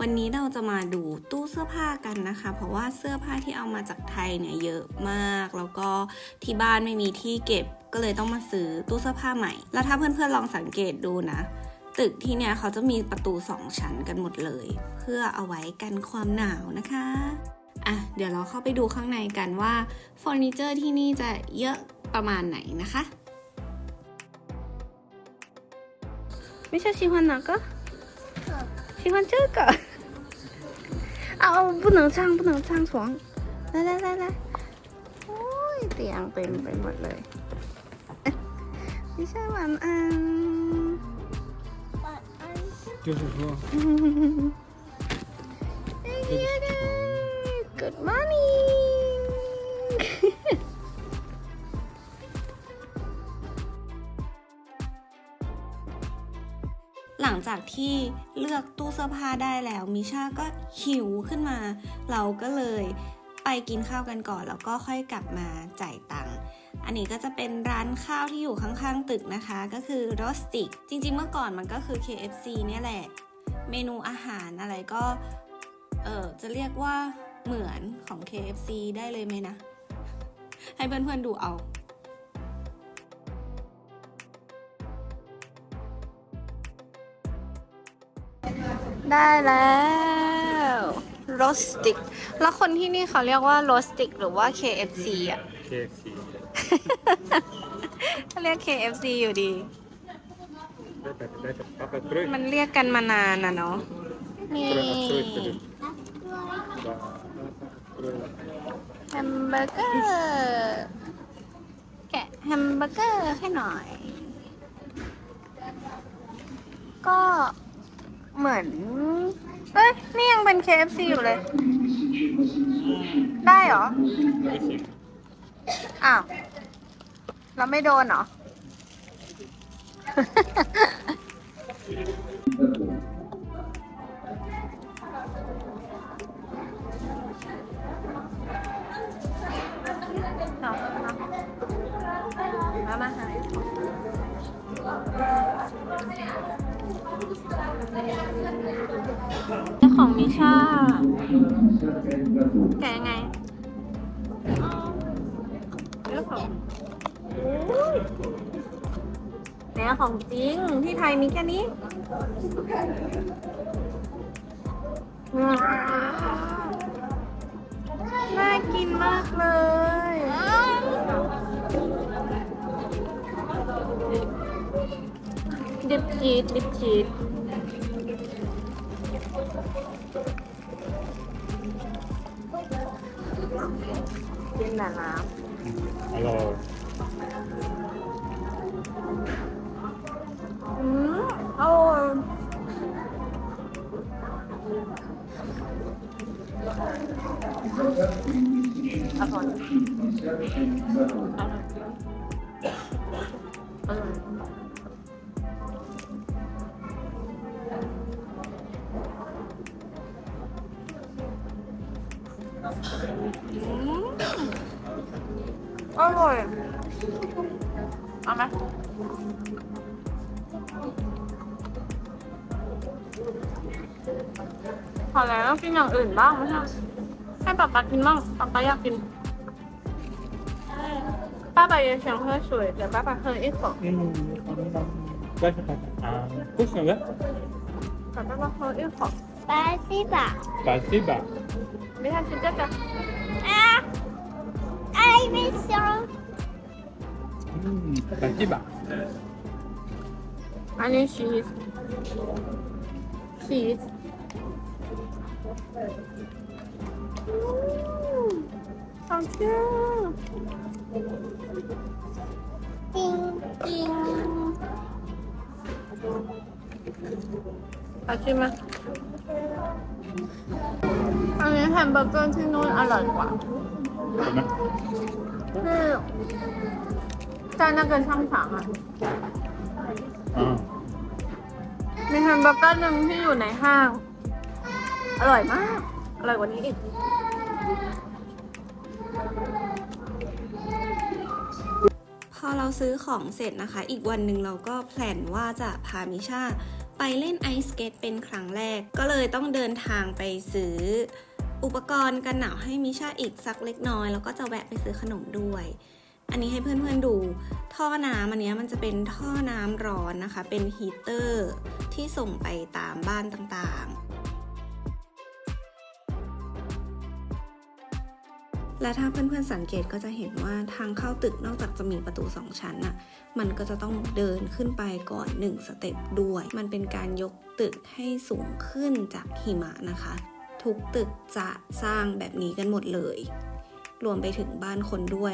วันนี้เราจะมาดูตู้เสื้อผ้ากันนะคะ เพราะว่าเสื้อผ้าที่เอามาจากไทยเนี่ยเยอะมาก แล้วก็ที่บ้านไม่มีที่เก็บก็เลยต้องมาซื้อตู้เสื้อผ้าใหม่ แล้วถ้าเพื่อนๆลองสังเกตดูนะ ตึกที่เนี่ยเขาจะมีประตูสองชั้นกันหมดเลย เพื่อเอาไว้กันความหนาวนะคะอะเดี๋ยวเราเข้าไปดูข้างในกันว่าเฟอร์นิเจอร์ที่นี่จะเยอะประมาณไหนนะคะไม่ใช่ชิวันนะก็ 喜欢这个。啊，不能上，不能上床。来来来来，โอ้ยเตียงเต็มไปหมดเลย ไม่ใช่หวานอัน 就是说， Good morning งจากที่เลือกตู้เสื้อผ้าได้แล้ว มิชาก็หิวขึ้นมา เราก็เลยไปกินข้าวกันก่อน แล้วก็ค่อยกลับมาจ่ายตังค์อันนี้ก็จะเป็นร้านข้าวที่อยู่ข้างๆตึกนะคะ ก็คือ r o s t i c จริงๆเมื่อก่อนมันก็คือ KFC เนี่ยแหละ เมนูอาหารอะไรก็ เออจะเรียกว่าเหมือนของ KFC ได้เลยไหมนะ ให้เพื่อนๆดูเอา ได้แล้วโรสติก แล้วคนที่นี่เขาเรียกว่าโรสติก หรือว่า KFC อะ KFC，เขาเรียก KFC อยู่ดี ได้แต่ได้แต่ปาปาตรุยมันเรียกกันมานานนะเนาะ นี่ตรุยตรุยตรุยบาตรุยแฮมเบอร์เกอร์แกะแฮมเบอร์เกอร์ให้หน่อย ก็ เหมือน เอ้ย นี่ยังเป็น KFC อยู่เลย ได้เหรอไม่行อ้าว เราไม่โดนเหรอ เจ้าของมิชา แกะยังไงเจ้าของเนี่ยของจริงที่ไทยมีแค่นี้น่ากินมากเลยดิบชีสดิบชีส กินแต่น้ำอร่อยอืมอร่อยอร่อยอร่อย อร่อยเอาไหมพอแล้วกินอย่างอื่นบ้างไหมคะให้ป้าป้ากินบ้างป้าป๊าอยากกินป้าไปเชียงเพื่อสวยแต่ป้าไปเคยอีกสองได้ 음, 감사합니 다. 맛있 다. 아, 무슨 가? แต่ป้าไปเคยอีกสอง ปาซิบะ 맛있 다. ไม่ใช่ชิ้นเดียวกัน favorite song. Mm, Tajiba. I need cheese. Cheese. Ooh, so cute. Ding, ding. อาชิมไหมอันนี้แฮมเบอร์เกอร์ที่นู่นอร่อยกว่าใช่ไหมคือานนักเกินช่างสามอะ อ่ามีแเบอร์เกอร์หนึ่งที่อยู่ในห้าง อร่อยมาก อร่อยกว่านี้อีก พอเราซื้อของเสร็จนะคะ อีกวันหนึ่งเราก็แพลนว่าจะพามิชา ไปเล่นไอสเกตเป็นครั้งแรก ก็เลยต้องเดินทางไปซื้อ อุปกรณ์กันหนาวให้มิชาอีกสักเล็กน้อย แล้วก็จะแวะไปซื้อขนมด้วย อันนี้ให้เพื่อนๆดู ท่อน้ำอันเนี้ยมันจะเป็นท่อน้ำร้อนนะคะ เป็นฮีเตอร์ที่ส่งไปตามบ้านต่างๆ และถ้าเพื่อนๆสังเกตก็จะเห็นว่าทางเข้าตึกนอกจากจะมีประตูสองชั้นน่ะมันก็จะต้องเดินขึ้นไปก่อน 1 สเต็ปด้วย มันเป็นการยกตึกให้สูงขึ้นจากหิมะนะคะ ทุกตึกจะสร้างแบบนี้กันหมดเลย รวมไปถึงบ้านคนด้วย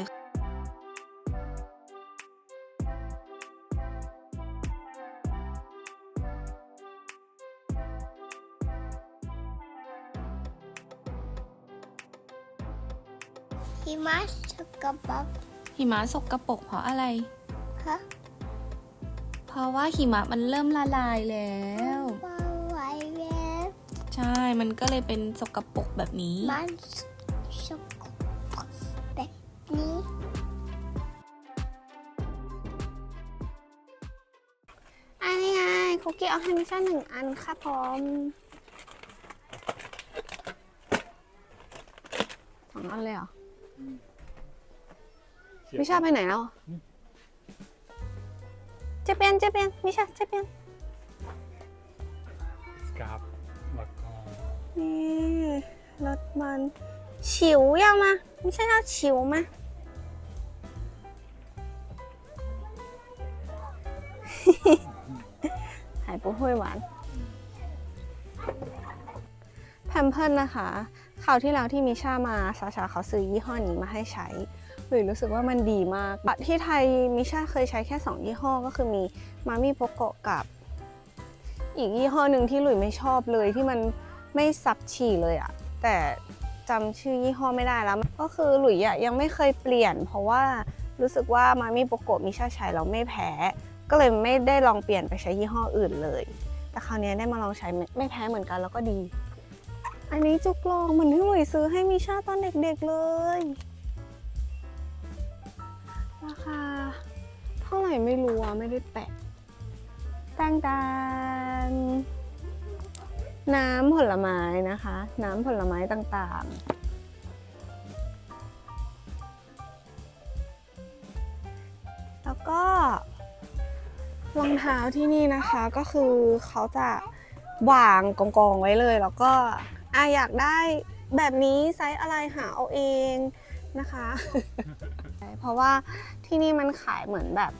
หิมะสกปรกหิมะสกรปรกเพราะอะไร ฮะเพราะว่าหิมะมันเริ่มละลายแล้ววางไว้แล้วใช่ มันก็เลยเป็นสกรปรกแบบนี้ มันสกปรกแบบนี้ อันนี้ไงคุกกี้เอาให้มิชาหนึ่งอันค่ะพร้อมสองอันเลยเหรอ มิชาไปไหนแล้วเจเปียนเจเปียนมิชาเจเปียนสครับแล้วก็นี่รถมันฉิวยังมาไม่ใช่เอาฉิวมาหายปุ๊บห้วยหวานแพมเพิร์นนะคะคราวที่แล้วที่มิชามาซาชาเขาซื้อยี่ห้อนี้มาให้ใช้ หลุยรู้สึกว่ามันดีมากบัตรที่ไทยมิชาเคยใช้แค่ 2 ยี่ห้อก็คือมีมามี่โปโกะกับ อีกยี่ห้อหนึ่งที่หลุยไม่ชอบเลยที่มันไม่ซับฉี่เลยอะแต่จำชื่อยี่ห้อไม่ได้แล้ว ก็คือหลุยอะยังไม่เคยเปลี่ยน เพราะว่ารู้สึกว่ามามี่โปโกะมิชาใช้แล้วไม่แพ้ ก็เลยไม่ได้ลองเปลี่ยนไปใช้ยี่ห้ออื่นเลย แต่คราวนี้ได้มาลองใช้ไม่ไม่แพ้เหมือนกันแล้วก็ดี อันนี้จุกลองเหมือนที่หลุยซื้อให้มิชาตอนเด็กๆเลย ราคาเท่าไหร่ไม่รู้อะไม่ได้แปะแตงตันน้ำผลไม้นะคะ น้ำผลไม้ต่างๆ แล้วก็รองเท้าที่นี่นะคะก็คือเขาจะวางกองๆไว้เลย แล้วก็อะอยากได้แบบนี้ไซส์อะไรหาเอาเองนะคะ เพราะว่าที่นี่มันขายเหมือนแบบ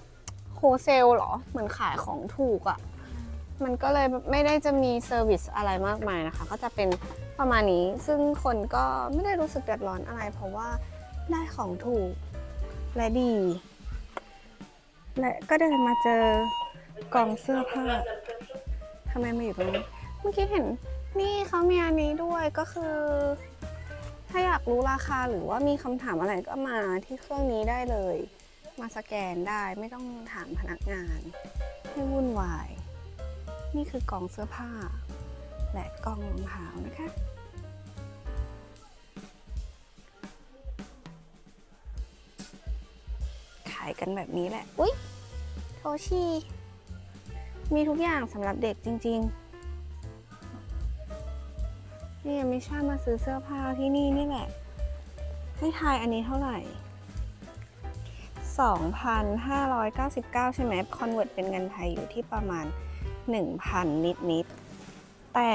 โฮเซลเหรอ เหมือนขายของถูกอะ่ะ มันก็เลยไม่ได้จะมีเซอร์วิสอะไรมากมายนะคะ ก็จะเป็นประมาณนี้ ซึ่งคนก็ไม่ได้รู้สึกเดือดร้อนอะไร เพราะว่าได้ของถูกและดี และก็เดินมาเจอกล่องเสื้อผ้าทำไมมาอยู่ตรงนี้ เมื่อกี้เห็นนี่เขามีอันนี้ด้วยก็คือ ถ้าอยากรู้ราคาหรือว่ามีคำถามอะไรก็มาที่เครื่องนี้ได้เลย มาสแกนได้ไม่ต้องถามพนักงาน ให้วุ่นวาย นี่คือกล่องเสื้อผ้า และกล่องรองเท้านะคะขายกันแบบนี้แหละ อุ๊ยโทชีมีทุกอย่างสำหรับเด็กจริง ๆ นี่ไม่ช่มาซื้อเสื้อผ้าที่นี่นี่แหละ ให้ทายอันนี้เท่าไหร่ 2,599 ใช่ไหมคอนเวิร์ตเป็นเงินไทยอยู่ที่ประมาณ 1,000 นิดๆแต่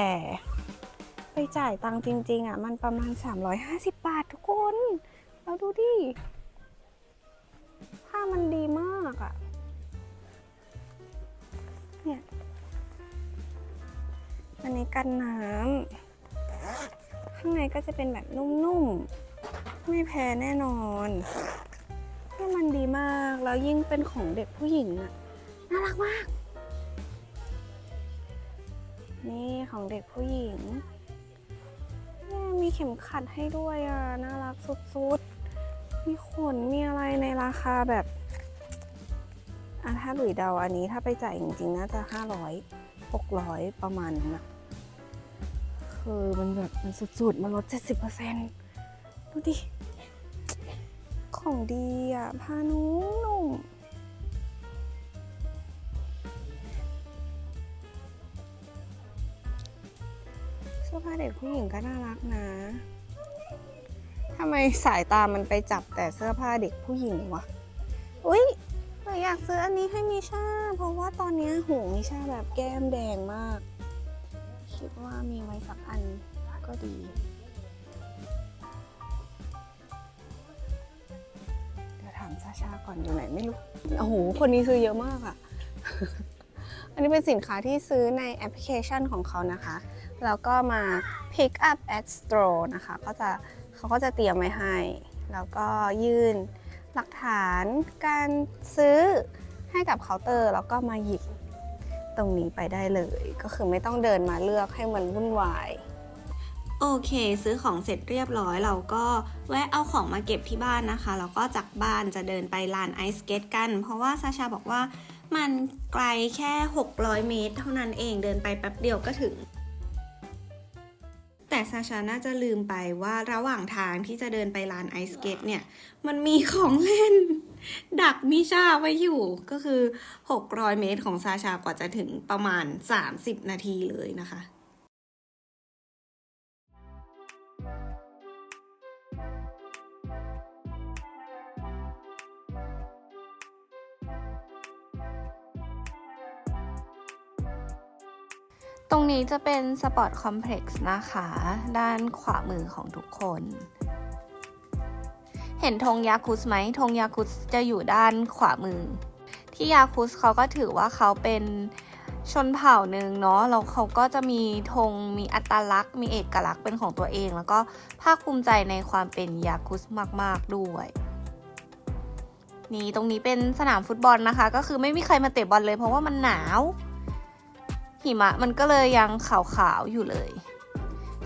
ไปจ่ายตังจริง ๆอะมันประมาณ 350 บาททุกคนเราดูดิผ้ามันดีมากอะเนี่ยอันนี้กันน้ำ ข้างในก็จะเป็นแบบนุ่มๆ ไม่แพ้แน่นอนนี่มันดีมาก แล้วยิ่งเป็นของเด็กผู้หญิงอะน่ารักมาก นี่ของเด็กผู้หญิง มีเข็มขัดให้ด้วยอะน่ารักสุดๆ มีขน มีอะไรในราคาแบบอะถ้าหลุยเดาอันนี้ถ้าไปจ่ายจริงๆ น่าจะ 500 600 ประมาณนั้นอะ คือมันแบบมันสุดๆ มันลด 70%ดูดิ ของดีอะ ผ้านุ่มนุ่มเสื้อผ้าเด็กผู้หญิงก็น่ารักนะทำไมสายตามันไปจับแต่เสื้อผ้าเด็กผู้หญิงวะ อุ้ยเราอยากซื้ออันนี้ให้มิชา เพราะว่าตอนนี้หูมิชาแบบแก้มแดงมาก คิดว่ามีไว้สักอันก็ดี เดี๋ยวถามซาชาก่อนอยู่ไหนไม่รู้ โอ้โห คนนี้ซื้อเยอะมากอะอันนี้เป็นสินค้าที่ซื้อในแอปพลิเคชันของเขานะคะ แล้วก็มา pick up at store นะคะ ก็จะเขาก็จะเตรียมไว้ให้ แล้วก็ยื่นหลักฐานการซื้อให้กับเคาน์เตอร์ แล้วก็มาหยิบ ตรงนี้ไปได้เลย ก็คือไม่ต้องเดินมาเลือกให้มันวุ่นวาย โอเค ซื้อของเสร็จเรียบร้อยเราก็แวะเอาของมาเก็บที่บ้านนะคะ แล้วก็จากบ้านจะเดินไปลานไอสเกตกัน เพราะว่าซาชาบอกว่ามันไกลแค่ 600 เมตร เท่านั้นเองเดินไปแป๊บเดียวก็ถึง แต่ซาชาน่าจะลืมไปว่าระหว่างทางที่จะเดินไปลานไอสเกตเนี่ย มันมีของเล่น ดักมิชาไว้อยู่ก็คือ 600 เมตรของซาชากว่าจะถึงประมาณ 30 นาทีเลยนะคะ ตรงนี้จะเป็นสปอร์ตคอมเพล็กซ์นะคะ ด้านขวามือของทุกคน เห็นธงยาคุสไหมธงยาคุสจะอยู่ด้านขวามือ ที่ยาคุสเขาก็ถือว่าเขาเป็นชนเผ่าหนึ่งเนาะแล้วเขาก็จะมีธงมีอัตลักษณ์ มีเอกลักษณ์เป็นของตัวเอง แล้วก็ภาคภูมิใจในความเป็นยาคุสมาก ๆ ด้วย นี่ตรงนี้เป็นสนามฟุตบอลนะคะ ก็คือไม่มีใครมาเตะบอลเลยเพราะว่ามันหนาว หิมะมันก็เลยยังขาวๆอยู่เลย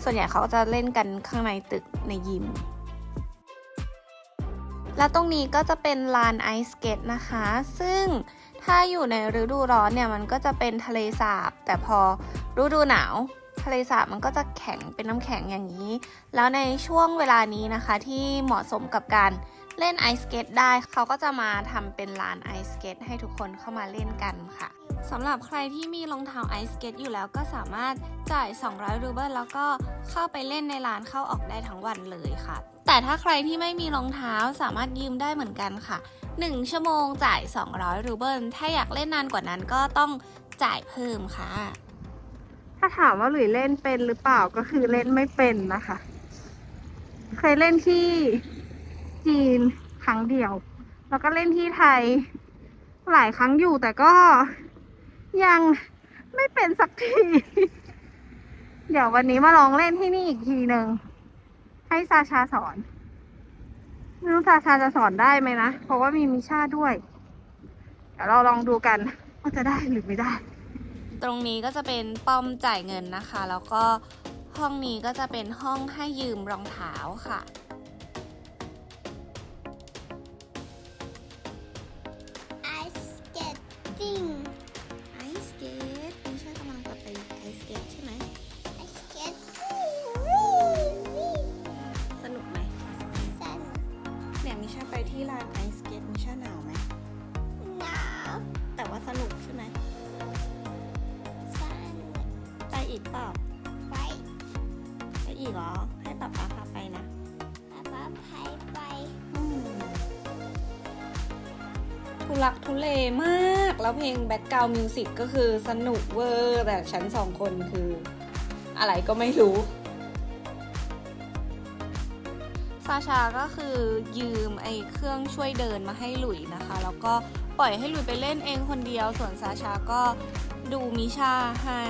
ส่วนใหญ่เขาก็จะเล่นกันข้างในตึกในยิม และตรงนี้ก็จะเป็นลานไอสเกตนะคะ ซึ่งถ้าอยู่ในฤดูร้อนเนี่ยมันก็จะเป็นทะเลสาบ แต่พอฤดูหนาวทะเลสาบมันก็จะแข็งเป็นน้ำแข็งอย่างนี้ แล้วในช่วงเวลานี้นะคะที่เหมาะสมกับการเล่นไอสเกตได้ เขาก็จะมาทำเป็นลานไอสเกตให้ทุกคนเข้ามาเล่นกันค่ะ สำหรับใครที่มีรองเท้าไอสเกตอยู่แล้วก็สามารถจ่าย 200 รูเบิลแล้วก็เข้าไปเล่นในร้านเข้าออกได้ทั้งวันเลยค่ะ แต่ถ้าใครที่ไม่มีรองเท้าสามารถยืมได้เหมือนกันค่ะ 1 ชั่วโมงจ่าย 200 รูเบิล ถ้าอยากเล่นนานกว่านั้นก็ต้องจ่ายเพิ่มค่ะ ถ้าถามว่าหลุยเล่นเป็นหรือเปล่าก็คือเล่นไม่เป็นนะคะ เคยเล่นที่จีนครั้งเดียว แล้วก็เล่นที่ไทยหลายครั้งอยู่แต่ก็ ยังไม่เป็นสักที เดี๋ยววันนี้มาลองเล่นที่นี่อีกทีหนึ่งให้ซาชาสอนไม่รู้ซาชาจะสอนได้ไหมนะ เพราะว่ามีมิชาด้วย เดี๋ยวเราลองดูกันว่าจะได้หรือไม่ได้ ตรงนี้ก็จะเป็นป้อมจ่ายเงินนะคะ แล้วก็ห้องนี้ก็จะเป็นห้องให้ยืมรองเท้าค่ะไอสเก็ตติ้ง ทุลักทุเลมาก แล้วเพลงแบ็กกราวมิวสิกก็คือสนุกเวอร์ แต่ฉันสองคนคืออะไรก็ไม่รู้ ซาชาก็คือยืมไอ้เครื่องช่วยเดินมาให้หลุยนะคะ แล้วก็ปล่อยให้หลุยไปเล่นเองคนเดียว ส่วนซาชาก็ดูมิชาให้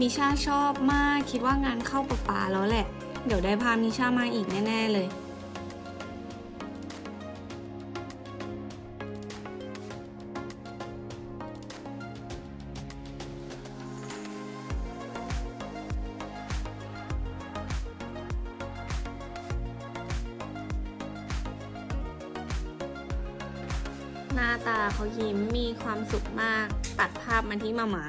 มิชาชอบมาก คิดว่างานเข้าปะปาแล้วแหละ เดี๋ยวได้พามิชามาอีกแน่ ๆ เลย น้าตาเขายิ้มมีความสุขมาก ตัดภาพมาที่มาหมา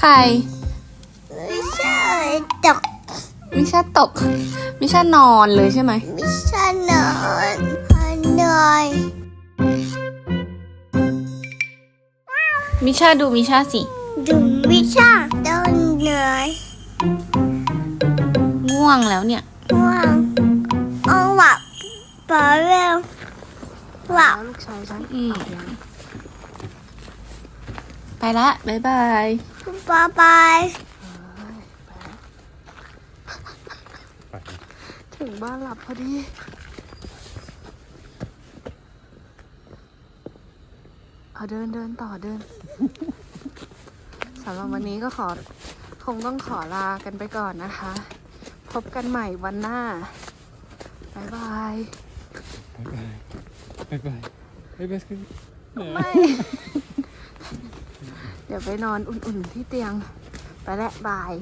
ใคร ไม่ใช่ตกมิชาตก มิชานอนเลยใช่ไหม ไม่ใช่นอนพอนอยมิชาดูมิชาสิ ดูไม่ใช่ต้นเนยง่วงแล้วเนี่ย ว่างเอาหวับปอเร็วหวับลูกชายฉันอืม ไปละบ๊ายบายปอไปถึงบ้านหลับพอดีเอาเดินเดินต่อเดินสำหรับวันนี้ก็ขอคงต้องขอลากันไปก่อนนะคะ พบกันใหม่วันหน้า บ๊ายบาย บ๊ายบาย บ๊ายบาย บ๊ายบายคือไม่ เดี๋ยวไปนอนอุ่นๆที่เตียง ไปและบาย